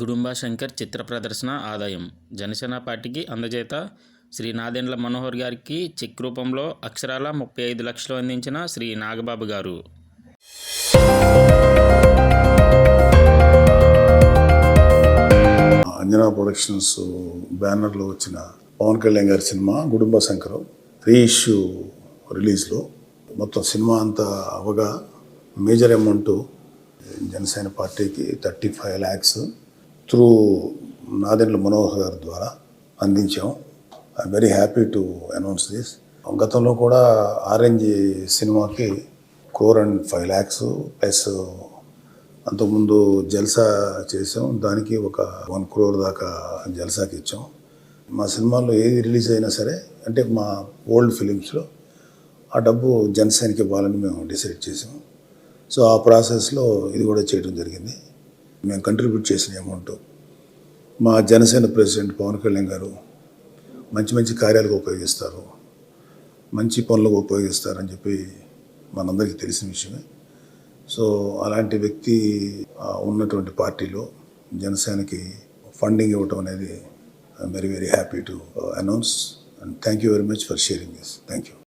గుడుంబా శంకర్ చిత్ర ప్రదర్శన ఆదాయం. జనసేన పార్టీకి అందజేత శ్రీ నాదెండ్ల మనోహర్ గారికి చెక్ రూపంలో అక్షరాల ముప్పై ఐదు లక్షలు అందించిన శ్రీ నాగబాబు గారు. అంజనా ప్రొడక్షన్స్ బ్యానర్లో వచ్చిన పవన్ కళ్యాణ్ గారి సినిమా గుడుంబ శంకరం రీఇష్యూ రిలీజ్లో. మొత్తం సినిమా అంతా అవగా మేజర్ అమౌంట్ జనసేన పార్టీకి thirty five lakhs. Through Nadendla Manohar గారి ద్వారా అందించాం. I very happy to announce this గతంలో కూడా ఆరెంజ్ సినిమాకి crore and five lakhs plus అంతకుముందు జల్సా చేసాం దానికి ఒక వన్ క్రోర్ దాకా జల్సాకి ఇచ్చాం. మా సినిమాల్లో ఏది రిలీజ్ అయినా సరే అంటే మా ఓల్డ్ ఫిలిమ్స్లో ఆ డబ్బు జనసేనకి ఇవ్వాలని మేము డిసైడ్ చేసాం సో ఆ ప్రాసెస్లో ఇది కూడా చేయడం జరిగింది. మేము కంట్రిబ్యూట్ చేసిన అమౌంట్ మా జనసేన ప్రెసిడెంట్ పవన్ కళ్యాణ్ గారు మంచి మంచి కార్యాలకు ఉపయోగిస్తారు. మంచి పనులకు ఉపయోగిస్తారని చెప్పి మనందరికీ తెలిసిన విషయమే. సో అలాంటి వ్యక్తి ఉన్నటువంటి పార్టీలో జనసేనకి ఫండింగ్ ఇవ్వటం అనేది I'm very very happy to announce and thank you very much for sharing this thank you